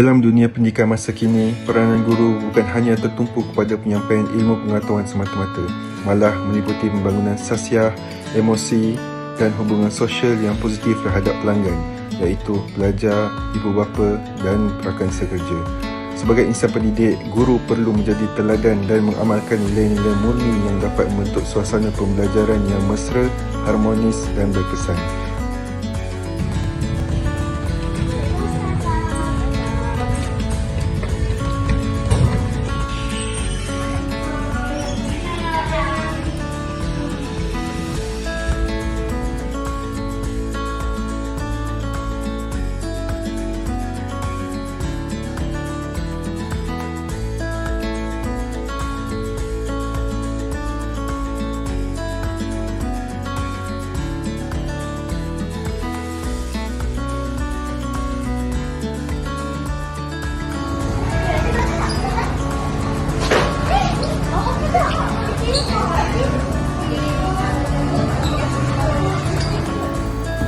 Dalam dunia pendidikan masa kini, peranan guru bukan hanya tertumpu kepada penyampaian ilmu pengetahuan semata-mata, malah meliputi pembangunan sasiah, emosi dan hubungan sosial yang positif terhadap pelanggan, iaitu pelajar, ibu bapa dan rakan sekerja. Sebagai insan pendidik, guru perlu menjadi teladan dan mengamalkan nilai-nilai murni yang dapat membentuk suasana pembelajaran yang mesra, harmonis dan berkesan.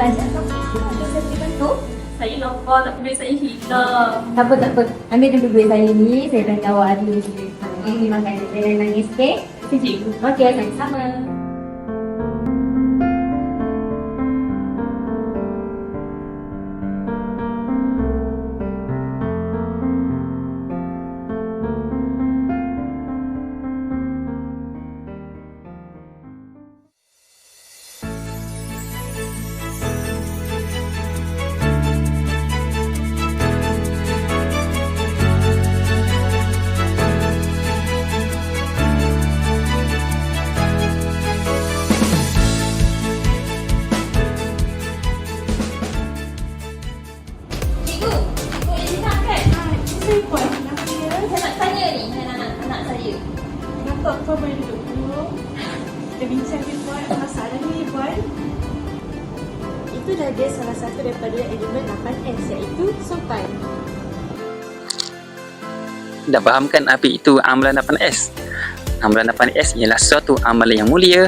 Saya lupa tapi duit saya hilang. Tak apa, tak apa. Ambil dulu duit saya ni. Saya akan kawal dulu duit. Ini makan dia jangan nangis, okey? Cikgu. Okey, sama-sama. Kenapa kau boleh duduk dulu? Kita bincang ni Puan, masalah ni Puan. Itulah dia salah satu daripada elemen 8S iaitu sopan. dah fahamkan apa itu amalan 8S? Amalan 8S ialah suatu amalan yang mulia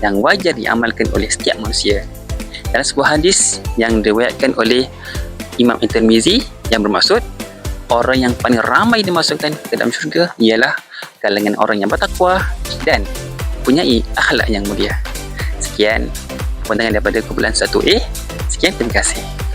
yang wajar diamalkan oleh setiap manusia. Dalam sebuah hadis yang diriwayatkan oleh Imam Intermizi yang bermaksud orang yang paling ramai dimasukkan ke dalam syurga ialah kalangan orang yang bertakwa dan punyai akhlak yang mulia. Sekian pandangan daripada kumpulan 1A. Sekian, terima kasih.